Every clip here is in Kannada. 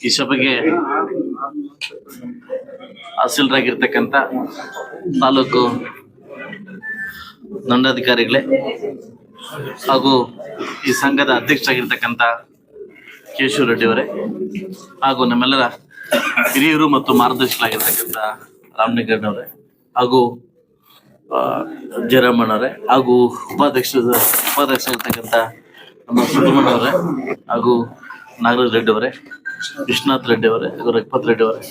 ಈ ಸಭೆಗೆ ತಾಲೂಕು ದಂಡಾಧಿಕಾರಿಗಳೇ ಹಾಗೂ ಈ ಸಂಘದ ಅಧ್ಯಕ್ಷರಾಗಿರ್ತಕ್ಕಂಥ ಕೇಶವ ರೆಡ್ಡಿ ಅವರೇ ಹಾಗೂ ನಮ್ಮೆಲ್ಲರ ಹಿರಿಯರು ಮತ್ತು ಮಾರ್ಗದರ್ಶಕರಾಗಿರ್ತಕ್ಕಂಥ ರಾಮಲಿಂಗಣ್ಣ ಅವರೇ ಹಾಗೂ ಜಯರಾಮಣ್ಣವರೇ ಹಾಗೂ ಉಪಾಧ್ಯಕ್ಷ ಉಪಾಧ್ಯಕ್ಷರಾಗಿರ್ತಕ್ಕಂಥ ನಮ್ಮ ಸುಬ್ರಹ್ಮಣ್ಯ ಅವರೇ ಹಾಗೂ ನಾಗರಾಜ್ ರೆಡ್ಡಿ ಅವರೇ. ವಿಶ್ವನಾಥ್ ರೆಡ್ಡಿ ಅವರೇ, ಹಾಗೂ ರಘುಪತ್ ರೆಡ್ಡಿ ಅವರೇ.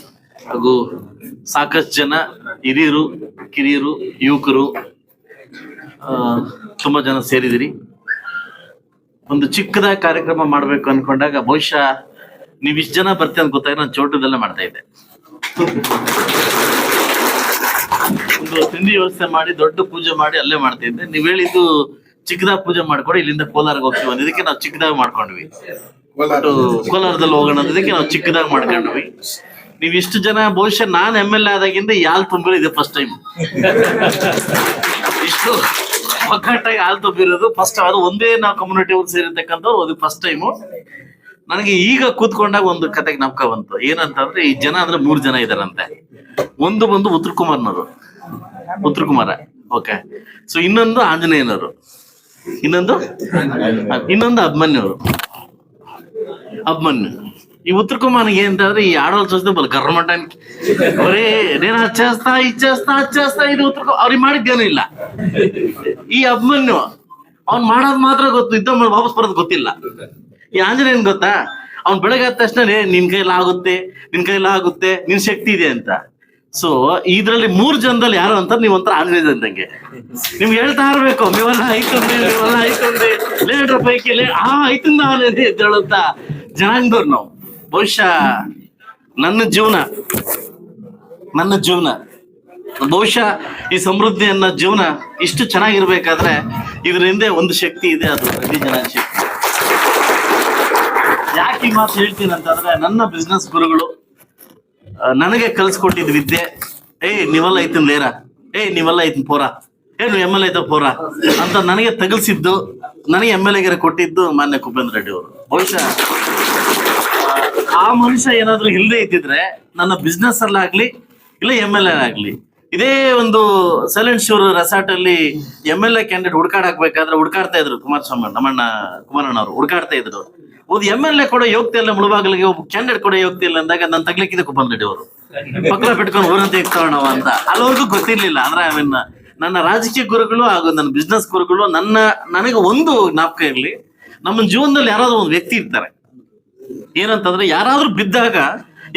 ಹಾಗೂ ಸಾಕಷ್ಟು ಜನ ಹಿರಿಯರು, ಕಿರಿಯರು, ಯುವಕರು ತುಂಬಾ ಜನ ಸೇರಿದಿರಿ ಒಂದು ಚಿಕ್ಕದ ಕಾರ್ಯಕ್ರಮ ಮಾಡ್ಬೇಕು ಅನ್ಕೊಂಡಾಗ ಬಹುಶಃ ನೀವ್ ಇಷ್ಟು ಜನ ಬರ್ತೀವಿ ಅಂತ ಗೊತ್ತಾಗ ನಾನು ಚೋಟದಲ್ಲೇ ಮಾಡ್ತಾ ಇದ್ದೆ. ಒಂದು ತಿಂಡಿ ವ್ಯವಸ್ಥೆ ಮಾಡಿ, ದೊಡ್ಡ ಪೂಜೆ ಮಾಡಿ ಅಲ್ಲೇ ಮಾಡ್ತಾ ಇದ್ದೆ. ನೀವ್ ಹೇಳಿದ್ದು ಚಿಕ್ಕದಾಗಿ ಪೂಜೆ ಮಾಡ್ಕೊಂಡು, ಇಲ್ಲಿಂದ ಕೋಲಾರ ಹೋಗ್ತೀವಿ ಇದಕ್ಕೆ ನಾವು ಚಿಕ್ಕದಾಗಿ ಮಾಡ್ಕೊಂಡ್ವಿ. ಕೋಲಾರದಲ್ಲಿ ಹೋಗೋಣ ಇದಕ್ಕೆ ನಾವು ಚಿಕ್ಕದಾಗಿ ಮಾಡ್ಕೊಂಡ್ವಿ. ನೀವು ಇಷ್ಟು ಜನ ಬಹುಶಃ ನಾನ್ ಎಂ ಎಲ್ ಎ ಆದಾಗಿಂದ ಯಾಲ್ ತುಂಬಿರೋ ಫಸ್ಟ್ ಟೈಮ್ ಇಷ್ಟು ಒಗ್ಗಟ್ಟಾಗಿ ಹಾಲು ತುಂಬಿರೋದು. ಫಸ್ಟ್ ಅದು ಒಂದೇ ನಾವು ಕಮ್ಯುನಿಟಿ ಅವ್ರು ಸೇರಿರ್ತಕ್ಕಂಥವ್ರು ಅದು ಫಸ್ಟ್ ಟೈಮು ನನಗೆ ಈಗ ಕೂತ್ಕೊಂಡಾಗ ಒಂದು ಕತೆಗೆ ನಮ್ಕ ಬಂತು. ಏನಂತಂದ್ರೆ ಈ ಜನ ಅಂದ್ರೆ ಮೂರು ಜನ ಇದಾರಂತೆ ಒಂದು ಬಂದು ಉತ್ತರ ಕುಮಾರ್ನವರು. ಉತ್ತರ ಕುಮಾರ ಓಕೆ ಸೊ ಇನ್ನೊಂದು ಆಂಜನೇಯನವರು. ಇನ್ನೊಂದು? ಇನ್ನೊಂದು ಅಭಿಮನ್ಯವರು. ಅಭಿಮನ್ಯು ಈ ಉತ್ತರ ಕುಮಾರ್ಗೆ ಅಂತಂದ್ರೆ ಈ ಆಡೋಲ್ చూస్తే ಬಲ್ ಗರ್ಮಂಟ ಬರೇ నేను ಹಚ್ಚೇಸ್ತಾ ಇಚ್ಚೇಸ್ತಾ ಹಚ್ಚೇಸ್ತಾ ಇದು ಉತ್ತರ ಕು- ಅವ್ರಿಗೆ ಮಾಡಿದ್ದೇನು ಇಲ್ಲ ಈ ಅಭಿಮನ್ಯು ಅವ್ನ್ ಮಾಡೋದ್ ಮಾತ್ರ ಗೊತ್ತು ಇದ್ದ ಮೇಲೆ ವಾಪಸ್ ಬರೋದು ಗೊತ್ತಿಲ್ಲ ಈ ಆಂಜನೇಯನ್ ಗೊತ್ತಾ ಅವ್ನ್ ಬೆಳಗ್ಗೆ ಆದ ತಕ್ಷಣ "ಏ, ನಿನ್ ಕೈಲಿ ಆಗುತ್ತೆ ನಿನ್ ಕೈಲಿ ಆಗುತ್ತೆ ನಿನ್ ಶಕ್ತಿ ಇದೆ ಅಂತ ಸೊ ಇದ್ರಲ್ಲಿ ಮೂರ್ ಜನದಲ್ಲಿ ಯಾರು ಅಂತ ನೀವ್ ಒಂಥರ ಆಂಜನೇಯ ಅಂದಂಗೆ ನಿಮ್ಗೆ ಹೇಳ್ತಾ ಇರ್ಬೇಕು ನೀವೆಲ್ಲ ಐತಂದೆ ನೀವೆಲ್ಲ ಐತಂದೆ ಲೇಡ್ರ ಪೈಕಿ ಲೇ ಆ ಐತಿಂದ ಆನೆ ಹೇಳುತ್ತ ಜನಾಂಗದವ್ರು ನಾವು. ಬಹುಶಃ ನನ್ನ ಜೀವನ ನನ್ನ ಜೀವನ, ಬಹುಶಃ ಈ ಸಮೃದ್ಧಿ ಅನ್ನೋ ಜೀವನ ಇಷ್ಟು ಚೆನ್ನಾಗಿರ್ಬೇಕಾದ್ರೆ ಇದ್ರ ಹಿಂದೆ ಒಂದು ಶಕ್ತಿ ಇದೆ, ಅದು ಪ್ರತಿ ಜನ ಶಕ್ತಿ. ಯಾಕೆ ಈ ಮಾತು ಹೇಳ್ತೀನಿ ಅಂತಂದ್ರೆ, ನನ್ನ ಬಿಸ್ನೆಸ್ ಗುರುಗಳು ನನಗೆ ಕಲ್ಸ್ಕೊಟ್ಟಿದ್ ವಿದ್ಯೆ ಏಯ್ ನೀವೆಲ್ಲ ಐತನ್ ಲೇರ ಏಯ್ ನೀವೆಲ್ಲ ಐತಿನ್ ಪೋರ, ಏ, ನೀವು ಎಂ ಎಲ್ ಐತ ಪೋರ ಅಂತ ನನಗೆ ತಗಲ್ಸಿದ್ದು, ನನಗೆ ಎಂ ಎಲ್ ಎಗೆರೆ ಕೊಟ್ಟಿದ್ದು ಮಾನ್ಯ ಕುಪೇಂದ್ರ ರೆಡ್ಡಿ ಅವರು. ಬಹುಶಃ ಆ ಮನುಷ್ಯ ಏನಾದ್ರೂ ಇಲ್ಲದೆ ಇದ್ದಿದ್ರೆ ನನ್ನ ಬಿಸ್ನೆಸ್ ಅಲ್ಲಾಗ್ಲಿ ಇಲ್ಲ ಎಂ ಎಲ್ ಆಗ್ಲಿ, ಇದೇ ಒಂದು ಸೈಲೆಂಟ್ ಶೂರ್ ರೆಸಾರ್ಟ್ ಅಲ್ಲಿ ಎಂ ಎಲ್ ಎ ಕ್ಯಾಂಡಿಡೇಟ್ ಹುಡ್ಕಾಡ್ ಹಾಕ್ಬೇಕಾದ್ರೆ ಹುಡ್ಕಾಡ್ತಾ ಇದ್ರು ಕುಮಾರಸ್ವಾಮಿ, ನಮ್ಮಣ್ಣ ಕುಮಾರಣ್ಣ ಅವರು ಹುಡ್ಕಾಡ್ತಾ ಇದ್ರು. ಒಂದು ಎಂ ಎಲ್ ಎ ಕೂಡ ಯೋಗ್ತಿ ಇಲ್ಲ, ಮುಳುಬಾಗಲಿಗೆ ಒಬ್ಬ ಕ್ಯಾಂಡಿಡೇಟ್ ಕೂಡ ಯೋಗ್ತಿ ಇಲ್ಲ ಅಂದಾಗ ನಾನು ತಗ್ಲಿಕ್ಕಿದೆ ಕುಪನ್ ರೆಡ್ಡಿ ಅವರು. ಪಕ್ಕ ಬಿಟ್ಕೊಂಡು ಊರಂತ ಇಕ್ತಾವಣವ ಅಂತ. ಅಲ್ಲವರೆಗೂ ಗೊತ್ತಿರ್ಲಿಲ್ಲ. ಅಂದ್ರೆ ಐ ಮೀನ್ ನನ್ನ ರಾಜಕೀಯ ಗುರುಗಳು ಹಾಗೂ ನನ್ನ ಬಿಸ್ನೆಸ್ ಗುರುಗಳು ನನ್ನ, ನನಗೆ ಒಂದು ಜ್ಞಾಪಕ ಇರಲಿ, ನಮ್ಮ ಜೀವನದಲ್ಲಿ ಯಾರಾದ್ರೂ ಒಂದು ವ್ಯಕ್ತಿ ಇರ್ತಾರೆ. ಏನಂತಂದ್ರೆ ಯಾರಾದ್ರೂ ಬಿದ್ದಾಗ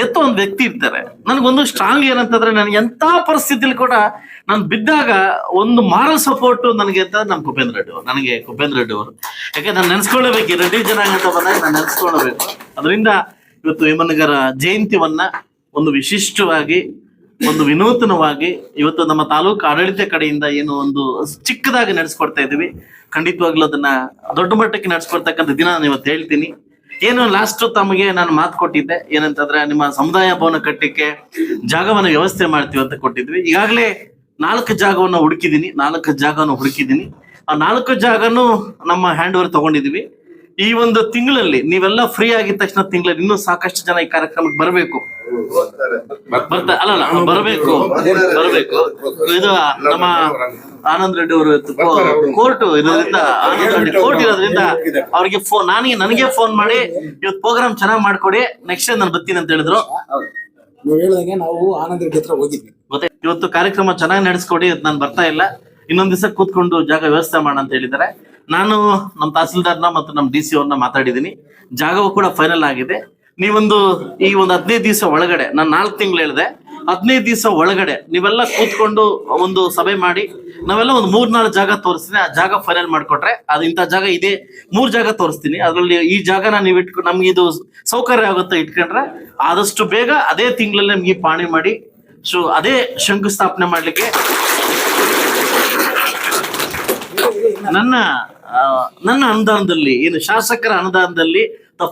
ಎತ್ತ ಒಂದು ವ್ಯಕ್ತಿ ಇರ್ತಾರೆ. ನನಗೊಂದು ಸ್ಟ್ರಾಂಗ್ ಏನಂತಂದ್ರೆ ನನ್ಗೆ ಎಂತ ಪರಿಸ್ಥಿತಿಲಿ ಕೂಡ ನಾನು ಬಿದ್ದಾಗ ಒಂದು ಮಾರಲ್ ಸಪೋರ್ಟ್ ನನಗೆ ಅಂತ ನಮ್ಮ ಕುಪೇಂದ್ರ ರೆಡ್ಡಿ ಅವರು, ನನಗೆ ಕುಪೇಂದ್ರ ರೆಡ್ಡಿ ಅವರು. ಯಾಕೆ ನಾನು ನೆನ್ಸ್ಕೊಳ್ಳಬೇಕು ರೆಡ್ಡಿ ಜನಾಂಗ ಅಂತ ಬಂದಾಗ ನಾನು ನೆನ್ಸ್ಕೊಳ್ಬೇಕು ಅದರಿಂದ ಇವತ್ತು ವೇಮನಗರ ಜಯಂತಿವನ್ನ ಒಂದು ವಿಶಿಷ್ಟವಾಗಿ, ಒಂದು ವಿನೂತನವಾಗಿ ಇವತ್ತು ನಮ್ಮ ತಾಲೂಕು ಆಡಳಿತ ಕಡೆಯಿಂದ ಏನು ಒಂದು ಚಿಕ್ಕದಾಗಿ ನಡೆಸ್ಕೊಡ್ತಾ ಇದೀವಿ ಖಂಡಿತವಾಗ್ಲೂ ಅದನ್ನ ದೊಡ್ಡ ಮಟ್ಟಕ್ಕೆ ನಡೆಸ್ಕೊಡ್ತಕ್ಕಂಥ ದಿನ ನಾನು ಇವತ್ತು ಹೇಳ್ತೀನಿ. ಏನು ಲಾಸ್ಟ್ ತಮಗೆ ನಾನು ಮಾತು ಕೊಟ್ಟಿದ್ದೆ. ಏನಂತಂದ್ರೆ ನಿಮ್ಮ ಸಮುದಾಯ ಭವನ ಕಟ್ಟಕ್ಕೆ ಜಾಗವನ್ನ ವ್ಯವಸ್ಥೆ ಮಾಡ್ತೀವಿ ಅಂತ ಕೊಟ್ಟಿದ್ವಿ. ಈಗಾಗಲೇ ನಾಲ್ಕು ಜಾಗವನ್ನು ಹುಡುಕಿದ್ದೀನಿ. ನಾಲ್ಕು ಜಾಗವನ್ನು ಹುಡುಕಿದ್ದೀನಿ. ಆ ನಾಲ್ಕು ಜಾಗನು ನಮ್ಮ ಹ್ಯಾಂಡ್ ಓವರ್ ತಗೊಂಡಿದೀವಿ ಈ ಒಂದು ತಿಂಗಳಲ್ಲಿ ನೀವೆಲ್ಲ ಫ್ರೀ ಆಗಿದ ತಕ್ಷಣ ತಿಂಗಳಲ್ಲಿ ಇನ್ನೂ ಸಾಕಷ್ಟು ಜನ ಈ ಕಾರ್ಯಕ್ರಮಕ್ಕೆ ಬರಬೇಕು. ಬರ್ತಾ ಅಲ್ಲ ಅಲ್ಲ ಬರಬೇಕು ಬರಬೇಕು. ಇದು ನಮ್ಮ ಆನಂದ್ ರೆಡ್ಡಿ ಅವರು ಕೋರ್ಟ್ ಇರೋದ್ರಿಂದ ಆನಂದ್ ರೆಡ್ಡಿ ಕೋರ್ಟ್ ಇರೋದ್ರಿಂದ ಅವ್ರಿಗೆ ಫೋನ್ ನನಗೆ ನನಗೆ ಫೋನ್ ಮಾಡಿ ಇವತ್ತು ಪ್ರೋಗ್ರಾಮ್ ಚೆನ್ನಾಗಿ ಮಾಡ್ಕೊಡಿ ನೆಕ್ಸ್ಟ್ ನಾನು ಬರ್ತೀನಿ ಅಂತ ಹೇಳಿದ್ರು. ನೀವು ಹೇಳ್ದಂಗೆ ನಾವು ಆನಂದ್ ರೆಡ್ಡಿ ಹತ್ರ ಹೋಗಿದ್ವಿ. ಮತ್ತೆ ಇವತ್ತು ಕಾರ್ಯಕ್ರಮ ಚೆನ್ನಾಗಿ ನಡೆಸ್ಕೊಡಿ ನಾನು ಬರ್ತಾ ಇಲ್ಲ. ಇನ್ನೊಂದ್ ದಿವಸ ಕೂತ್ಕೊಂಡು ಜಾಗ ವ್ಯವಸ್ಥೆ ಮಾಡ ಅಂತ ಹೇಳಿದ್ದಾರೆ. ನಾನು ನಮ್ಮ ತಹಸೀಲ್ದಾರ್ನ ಮತ್ತು ನಮ್ಮ ಡಿ ಸಿ ಅವ್ರನ್ನ ಮಾತಾಡಿದ್ದೀನಿ. ಜಾಗವು ಕೂಡ ಫೈನಲ್ ಆಗಿದೆ. ನೀವೊಂದು ಈ ಒಂದು ಹದಿನೈದು ದಿವಸ ಒಳಗಡೆ, ನಾನು ನಾಲ್ಕು ತಿಂಗಳು ಹೇಳಿದೆ, ಹದಿನೈದು ದಿವಸ ಒಳಗಡೆ ನೀವೆಲ್ಲ ಕೂತ್ಕೊಂಡು ಒಂದು ಸಭೆ ಮಾಡಿ, ನಾವೆಲ್ಲ ಒಂದು ಮೂರ್ ನಾಲ್ಕು ಜಾಗ ತೋರಿಸ್ತೀನಿ, ಆ ಜಾಗ ಫೈನಲ್ ಮಾಡಿಕೊಟ್ರೆ ಅದು ಇಂಥ ಜಾಗ ಇದೆ, ಮೂರು ಜಾಗ ತೋರಿಸ್ತೀನಿ. ಅದರಲ್ಲಿ ಈ ಜಾಗನ ನೀವು ಇಟ್ಕೊಂಡು ನಮ್ಗೆ ಇದು ಸೌಕರ್ಯ ಆಗುತ್ತೆ ಇಟ್ಕೊಂಡ್ರೆ, ಆದಷ್ಟು ಬೇಗ ಅದೇ ತಿಂಗಳಲ್ಲಿ ನಮ್ಗೆ ಪಾಣಿ ಮಾಡಿ, ಸೊ ಅದೇ ಶಂಕುಸ್ಥಾಪನೆ ಮಾಡ್ಲಿಕ್ಕೆ ನನ್ನ ನನ್ನ ಅನುದಾನದಲ್ಲಿ ಏನು ಶಾಸಕರ ಅನುದಾನದಲ್ಲಿ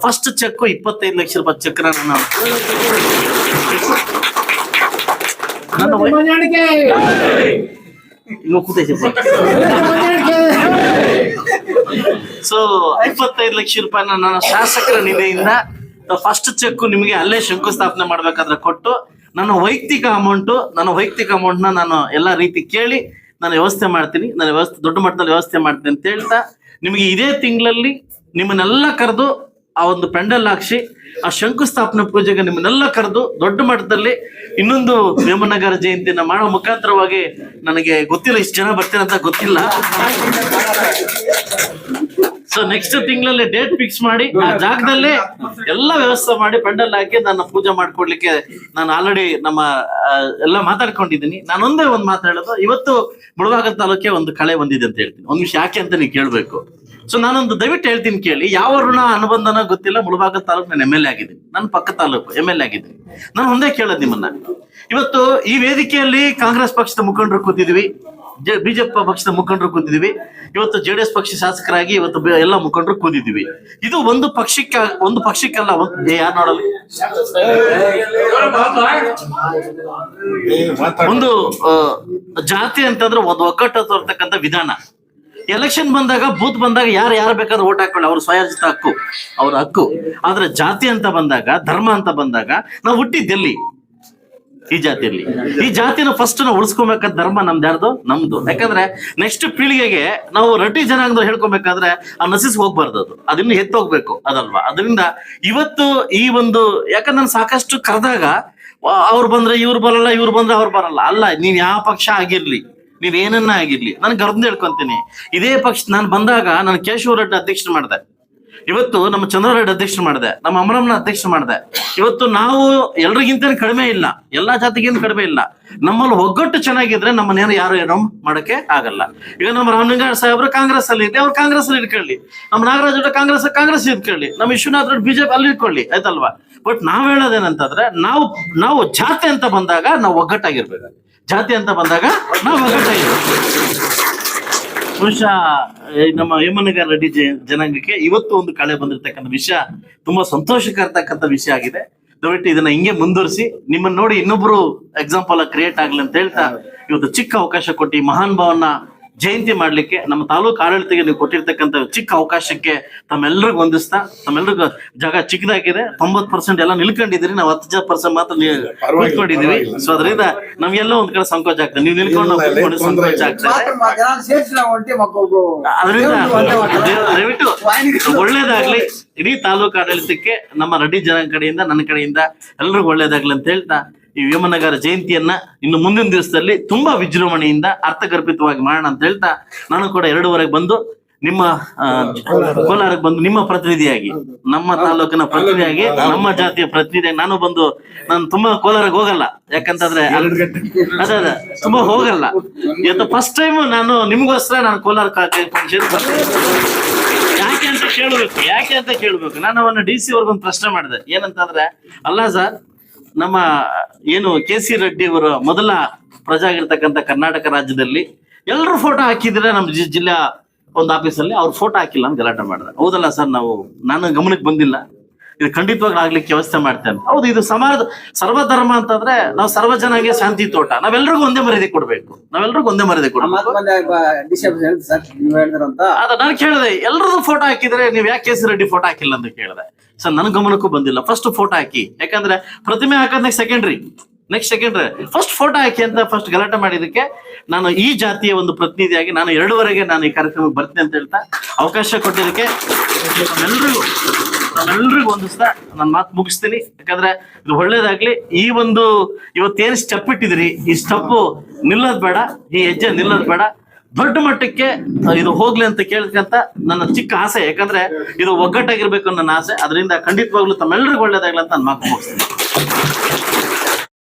ಫಸ್ಟ್ ಚೆಕ್ ಇಪ್ಪತ್ತೈದು ಲಕ್ಷ ರೂಪಾಯಿ ಚೆಕ್ ನನ್ನ ಸೊ ಇಪ್ಪತ್ತೈದು ಲಕ್ಷ ರೂಪಾಯಿ ನನ್ನ ಶಾಸಕರ ನಿಧಿಯಿಂದ ಫಸ್ಟ್ ಚೆಕ್ ನಿಮಗೆ ಅಲ್ಲೇ ಶಂಕುಸ್ಥಾಪನೆ ಮಾಡ್ಬೇಕಾದ್ರೆ ಕೊಟ್ಟು ನನ್ನ ವೈಯಕ್ತಿಕ ಅಮೌಂಟ್ ನನ್ನ ವೈಯಕ್ತಿಕ ಅಮೌಂಟ್ನ ನಾನು ಎಲ್ಲಾ ರೀತಿ ಕೇಳಿ ನಾನು ವ್ಯವಸ್ಥೆ ಮಾಡ್ತೀನಿ, ನಾನು ವ್ಯವಸ್ಥೆ, ದೊಡ್ಡ ಮಟ್ಟದಲ್ಲಿ ವ್ಯವಸ್ಥೆ ಮಾಡ್ತೀನಿ ಅಂತ ಹೇಳ್ತಾ ನಿಮಗೆ ಇದೇ ತಿಂಗಳಲ್ಲಿ ನಿಮ್ಮನ್ನೆಲ್ಲ ಕರೆದು ಆ ಒಂದು ಪೆಂಡಲ್ ಹಾಕ್ಸಿ, ಆ ಶಂಕುಸ್ಥಾಪನೆ ಪೂಜೆಗೆ ನಿಮ್ಮನ್ನೆಲ್ಲ ಕರೆದು ದೊಡ್ಡ ಮಟ್ಟದಲ್ಲಿ ಇನ್ನೊಂದು ವೇಮನಗರ ಜಯಂತಿನ ಮಾಡೋ ಮುಖಾಂತರವಾಗಿ ನನಗೆ ಗೊತ್ತಿಲ್ಲ ಇಷ್ಟು ಜನ ಬರ್ತೀರಂತ ಗೊತ್ತಿಲ್ಲ. ಸೊ ನೆಕ್ಸ್ಟ್ ತಿಂಗಳಲ್ಲಿ ಡೇಟ್ ಫಿಕ್ಸ್ ಮಾಡಿ ಆ ಜಾಗದಲ್ಲೇ ಎಲ್ಲ ವ್ಯವಸ್ಥೆ ಮಾಡಿ ಪೆಂಡಲ್ ಹಾಕಿ ನನ್ನ ಪೂಜೆ ಮಾಡ್ಕೊಡ್ಲಿಕ್ಕೆ ನಾನು ಆಲ್ರೆಡಿ ನಮ್ಮ ಎಲ್ಲ ಮಾತಾಡ್ಕೊಂಡಿದ್ದೀನಿ. ನಾನೊಂದೇ ಒಂದು ಮಾತು ಹೇಳೋದು ಇವತ್ತು ಮುಳಬಾಗಲ್ ತಾಲೂಕೆ ಒಂದು ಕಳೆ ಬಂದಿದೆ ಅಂತ ಹೇಳ್ತೀನಿ. ಒಂದು ವಿಷಯ ಯಾಕೆ ಅಂತ ನೀವು ಕೇಳ್ಬೇಕು. ಸೊ ನಾನೊಂದು ದಯವಿಟ್ಟು ಹೇಳ್ತೀನಿ ಕೇಳಿ ಯಾವ ಋಣ ಅನುಬಂಧನ ಗೊತ್ತಿಲ್ಲ ಮುಳಬಾಗಲ್ ತಾಲೂಕು ನಾನು ಎಂ ಎಲ್ ಎ ಆಗಿದ್ದೀನಿ. ನನ್ನ ಪಕ್ಕ ತಾಲೂಕು ಎಂ ಎಲ್ ಎ ಆಗಿದ್ದೀನಿ. ನಾನು ಒಂದೇ ಕೇಳೋದು ನಿಮ್ಮನ್ನ. ಇವತ್ತು ಈ ವೇದಿಕೆಯಲ್ಲಿ ಕಾಂಗ್ರೆಸ್ ಪಕ್ಷದ ಮುಖಂಡರು ಕೂತಿದ್ವಿ. ಬಿಜೆಪಿ ಪಕ್ಷದ ಮುಖಂಡರು ಕೂತಿದ್ವಿ ಇವತ್ತು ಜೆಡಿಎಸ್ ಪಕ್ಷ ಶಾಸಕರಾಗಿ ಇವತ್ತು ಎಲ್ಲ ಮುಖಂಡರು ಕೂತಿದ್ವಿ ಇದು ಒಂದು ಪಕ್ಷಕ್ಕೆ ಒಂದು ಪಕ್ಷಕ್ಕಲ್ಲ ಯಾರು ನೋಡಲಿ ಒಂದು ಜಾತಿ ಅಂತಂದ್ರೆ ಒಂದು ಒಗ್ಗಟ್ಟು ತೋರ್ತಕ್ಕಂಥ ವಿಧಾನ. ಎಲೆಕ್ಷನ್ ಬಂದಾಗ, ಬೂತ್ ಬಂದಾಗ ಯಾರು ಯಾರು ಬೇಕಾದ್ರೆ ಓಟ್ ಹಾಕೊಳ್ಳಿ. ಅವ್ರ ಸ್ವಯಾರ್ಜಿತ ಹಕ್ಕು, ಅವ್ರ ಹಕ್ಕು. ಆದ್ರೆ ಜಾತಿ ಅಂತ ಬಂದಾಗ, ಧರ್ಮ ಅಂತ ಬಂದಾಗ, ನಾವು ಹುಟ್ಟಿದ್ದೆಲ್ಲಿ ಈ ಜಾತಿಯಲ್ಲಿ. ಈ ಜಾತಿನ ಫಸ್ಟ್ ನಾವು ಉಳಿಸ್ಕೊಬೇಕಾದ ಧರ್ಮ ನಮ್ದು ಯಾರ್ದು? ನಮ್ದು. ಯಾಕಂದ್ರೆ ನೆಕ್ಸ್ಟ್ ಪೀಳಿಗೆಗೆ ನಾವು ರಟಿ ಜನಾಂಗದ ಹೇಳ್ಕೊಬೇಕಾದ್ರೆ ಆ ನಸಿಸ್ ಹೋಗ್ಬಾರ್ದು ಅದು. ಅದನ್ನ ಎತ್ತೋಗ್ಬೇಕು ಅದಲ್ವಾ? ಅದರಿಂದ ಇವತ್ತು ಈ ಒಂದು, ಯಾಕಂದ್ರೆ ನಾನು ಸಾಕಷ್ಟು ಕರೆದಾಗ ಅವ್ರು ಬಂದ್ರೆ ಇವ್ರು ಬರಲ್ಲ, ಇವ್ರು ಬಂದ್ರೆ ಅವ್ರು ಬರಲ್ಲ. ಅಲ್ಲ, ನೀನ್ ಯಾವ ಪಕ್ಷ ಆಗಿರ್ಲಿ ನೀವ್ ಏನನ್ನ ಆಗಿರ್ಲಿ, ನಾನು ಗರ್ಭ ಹೇಳ್ಕೊಂತೀನಿ. ಇದೇ ಪಕ್ಷ, ನಾನು ಬಂದಾಗ ನಾನು ಕೇಶವ ರೆಡ್ಡಿ ಅಧ್ಯಕ್ಷರು ಮಾಡಿದೆ. ಇವತ್ತು ನಮ್ಮ ಚಂದ್ರರೆಡ್ಡಿ ಅಧ್ಯಕ್ಷರು ಮಾಡಿದೆ, ನಮ್ಮ ಅಮರಮ್ಮನ ಅಧ್ಯಕ್ಷರು ಮಾಡಿದೆ. ಇವತ್ತು ನಾವು ಎಲ್ರಿಗಿಂತ ಕಡಿಮೆ ಇಲ್ಲ, ಎಲ್ಲಾ ಜಾತಿಗಿಂತ ಕಡಿಮೆ ಇಲ್ಲ. ನಮ್ಮಲ್ಲಿ ಒಗ್ಗಟ್ಟು ಚೆನ್ನಾಗಿದ್ರೆ ನಮ್ಮನ್ನೇನು ಯಾರು ಏನೋ ಮಾಡಕ್ಕೆ ಆಗಲ್ಲ. ಈಗ ನಮ್ಮ ರಾಮಲಿಂಗಾರ ಸಾಹೇಬ್ರು ಕಾಂಗ್ರೆಸ್ ಅಲ್ಲಿ ಇದೆ ಅವ್ರು ಕಾಂಗ್ರೆಸ್ ಅಲ್ಲಿ ಇಟ್ಕೊಳ್ಳಿ ನಮ್ಮ ನಾಗರಾಜ್ ಕಾಂಗ್ರೆಸ್ ಕಾಂಗ್ರೆಸ್ ಇಟ್ಕೊಳ್ಳಿ ನಮ್ಮ ವಿಶ್ವನಾಥ್ ರೆಡ್ಡಿ ಬಿಜೆಪಿ ಅಲ್ಲಿ ಇಟ್ಕೊಳ್ಳಿ ಆಯ್ತಲ್ವಾ? ಬಟ್ ನಾವ್ ಹೇಳೋದೇನಂತಂದ್ರೆ, ನಾವು ನಾವು ಜಾತಿ ಅಂತ ಬಂದಾಗ ನಾವು ಒಗ್ಗಟ್ಟಾಗಿರ್ಬೇಕು. ಜಾತಿ ಅಂತ ಬಂದಾಗ ನಾವು ಒಗ್ಗಟ್ಟಾಗಿರ್ಬೇಕು. ಬಹುಶಃ ನಮ್ಮ ಹೇಮನಗರ ರೆಡ್ಡಿ ಜನಾಂಗಕ್ಕೆ ಇವತ್ತು ಒಂದು ಕಳೆ ಬಂದಿರತಕ್ಕಂಥ ವಿಷಯ ತುಂಬಾ ಸಂತೋಷಕರತಕ್ಕಂಥ ವಿಷಯ ಆಗಿದೆ. ದಯವಿಟ್ಟು ಇದನ್ನ ಹಿಂಗೆ ಮುಂದುವರಿಸಿ ನಿಮ್ಮನ್ನ ನೋಡಿ ಇನ್ನೊಬ್ರು ಎಕ್ಸಾಂಪಲ್ ಕ್ರಿಯೇಟ್ ಆಗ್ಲಿ ಅಂತ ಹೇಳ್ತಾ ಇವತ್ತು ಚಿಕ್ಕ ಅವಕಾಶ ಕೊಟ್ಟು ಮಹಾನ್ ಭಾವನ ಜಯಂತಿ ಮಾಡ್ಲಿಕ್ಕೆ ನಮ್ಮ ತಾಲೂಕು ಆಡಳಿತಕ್ಕೆ ನೀವು ಕೊಟ್ಟಿರ್ತಕ್ಕಂಥ ಚಿಕ್ಕ ಅವಕಾಶಕ್ಕೆ ತಮ್ಮೆಲ್ಲರಿಗೂ ಹೊಂದಿಸ್ತಾ ತಮ್ಮೆಲ್ಲರಿಗೂ ಜಾಗ ಚಿಕ್ಕದಾಗಿದೆ. ತೊಂಬತ್ ಪರ್ಸೆಂಟ್ ಎಲ್ಲ ನಿಲ್ಕೊಂಡಿದ್ದೀರಿ. ನಾವು ಹತ್ತು ಪರ್ಸೆಂಟ್ ಮಾತ್ರ ನಿಲ್ಕೊಂಡಿದ್ದೀವಿ. ಸೊ ಅದರಿಂದ ನಮ್ಗೆಲ್ಲ ಒಂದ್ ಕಡೆ ಸಂಕೋಚ ಆಗ್ತದೆ. ನೀವು ನಿಲ್ಕೊಂಡು ನಾವು ಸಂಕೋಚ ಆಗ್ತದೆ. ಅದರಿಂದ ದಯವಿಟ್ಟು ಒಳ್ಳೇದಾಗ್ಲಿ. ಇಡೀ ತಾಲೂಕು ಆಡಳಿತಕ್ಕೆ ನಮ್ಮ ರೆಡ್ಡಿ ಜನ ಕಡೆಯಿಂದ ನನ್ನ ಕಡೆಯಿಂದ ಎಲ್ರಿಗೂ ಒಳ್ಳೇದಾಗ್ಲಿ ಅಂತ ಹೇಳ್ತಾ ಈ ವೇಮನಗರ ಜಯಂತಿಯನ್ನ ಇನ್ನು ಮುಂದಿನ ದಿವಸದಲ್ಲಿ ತುಂಬಾ ವಿಜೃಂಭಣೆಯಿಂದ ಅರ್ಥಗರ್ಭಿತವಾಗಿ ಮಾಡೋಣ ಅಂತ ಹೇಳ್ತಾ ನಾನು ಕೂಡ ಎರಡೂವರೆಗೆ ಬಂದು ನಿಮ್ಮ ಕೋಲಾರಕ್ಕೆ ಬಂದು ನಿಮ್ಮ ಪ್ರತಿನಿಧಿಯಾಗಿ ನಮ್ಮ ತಾಲೂಕಿನ ಪ್ರತಿನಿಧಿಯಾಗಿ ನಮ್ಮ ಜಾತಿಯ ಪ್ರತಿನಿಧಿಯಾಗಿ ನಾನು ಬಂದು ನಾನು ತುಂಬಾ ಕೋಲಾರಕ್ಕೆ ಹೋಗಲ್ಲ. ಯಾಕಂತಂದ್ರೆ ಅದ ಅದೇ ತುಂಬಾ ಹೋಗಲ್ಲ. ಇವತ್ತು ಫಸ್ಟ್ ಟೈಮ್ ನಾನು ನಿಮ್ಗೋಸ್ಕರ ನಾನು ಕೋಲಾರ ಯಾಕೆ ಅಂತ ಕೇಳ್ಬೇಕು ಯಾಕೆ ಅಂತ ಕೇಳ್ಬೇಕು. ನಾನು ಅವನ್ನ ಡಿ ಸಿ ಅವ್ರಿಗೊಂದು ಪ್ರಶ್ನೆ ಮಾಡಿದೆ. ಏನಂತಂದ್ರೆ ಅಲ್ಲ ಸರ್ ನಮ್ಮ ಏನು ಕೆ ಸಿ ರೆಡ್ಡಿ ಅವರ ಮೊದಲ ಪ್ರಜಾ ಆಗಿರ್ತಕ್ಕಂಥ ಕರ್ನಾಟಕ ರಾಜ್ಯದಲ್ಲಿ ಎಲ್ಲರೂ ಫೋಟೋ ಹಾಕಿದ್ರೆ ನಮ್ಮ ಜಿ- ಜಿಲ್ಲಾ ಒಂದು ಆಫೀಸಲ್ಲಿ ಅವ್ರು ಫೋಟೋ ಹಾಕಿಲ್ಲ ಅಂತ ಗಲಾಟೆ ಮಾಡಿದ್ರೆ. ಹೌದಲ್ಲ ಸರ್ ನಾವು ನಾನು ಗಮನಕ್ಕೆ ಬಂದಿಲ್ಲ. ಇದು ಖಂಡಿತವಾಗ್ಲೂ ಆಗ್ಲಿಕ್ಕೆ ವ್ಯವಸ್ಥೆ ಮಾಡ್ತೇನೆ. ಹೌದು ಇದು ಸಮಾಜ ಸರ್ವಧರ್ಮ ಅಂತಂದ್ರೆ ನಾವು ಸರ್ವ ಜನಗೆ ಶಾಂತಿ ತೋಟ. ನಾವೆಲ್ಲರಿಗೂ ಒಂದೇ ಮರ್ಯಾದೆ ಕೊಡ್ಬೇಕು. ನಾವೆಲ್ಲರಿಗೂ ಒಂದೇ ಮರ್ಯಾದೆ ಕೊಡ್ಬೇಕು. ಅದ ನಾನು ಕೇಳಿದೆ. ಎಲ್ಲರದು ಫೋಟೋ ಹಾಕಿದ್ರೆ ನೀವ್ ಯಾಕೆ ಸಿ ರೆಡ್ಡಿ ಫೋಟೋ ಹಾಕಿಲ್ಲ ಅಂತ ಕೇಳಿದೆ. ಸರ್, ನನ್ನ ಗಮನಕ್ಕೂ ಬಂದಿಲ್ಲ. ಫಸ್ಟ್ ಫೋಟೋ ಹಾಕಿ. ಯಾಕಂದ್ರೆ ಪ್ರತಿಮೆ ಹಾಕೋದ್ secondary next secondary first photo ಹಾಕಿ ಅಂತ ಫಸ್ಟ್ ಗಲಾಟೆ ಮಾಡಿದಕ್ಕೆ ನಾನು ಈ ಜಾತಿಯ ಒಂದು ಪ್ರತಿನಿಧಿಯಾಗಿ ನಾನು ಎರಡುವರೆಗೆ ನಾನು ಈ ಕಾರ್ಯಕ್ರಮಕ್ಕೆ ಬರ್ತೀನಿ ಅಂತ ಹೇಳ್ತಾ ಅವಕಾಶ ಕೊಟ್ಟಿದ್ದಕ್ಕೆ ನಮ್ಮೆಲ್ರಿಗೂ ನಮ್ಮೆಲ್ರಿಗೂ ಸಲ ನಾನು ಮಾತು ಮುಗಿಸ್ತೀನಿ. ಯಾಕಂದ್ರೆ ಇದು ಒಳ್ಳೇದಾಗ್ಲಿ. ಈ ಒಂದು ಇವತ್ತೇನು ಸ್ಟೆಪ್ ಇಟ್ಟಿದ್ರಿ ಈ ಸ್ಟೆಪ್ ನಿಲ್ಲೋದ್ ಬೇಡ. ಈ ಹೆಜ್ಜೆ ನಿಲ್ಲೋದ್ ಬೇಡ. ದೊಡ್ಡ ಮಟ್ಟಕ್ಕೆ ಇದು ಹೋಗ್ಲಿ ಅಂತ ಕೇಳ್ಕಂತ ನನ್ನ ಚಿಕ್ಕ ಆಸೆ. ಯಾಕಂದ್ರೆ ಇದು ಒಗ್ಗಟ್ಟಾಗಿರ್ಬೇಕು ನನ್ನ ಆಸೆ. ಅದರಿಂದ ಖಂಡಿತವಾಗ್ಲೂ ತಮ್ಮೆಲ್ಲರಿಗೂ ಒಳ್ಳೇದಾಗ್ಲಿ ಅಂತ ನಾನು ಮಾತು ಮುಗಿಸ್ತೀನಿ.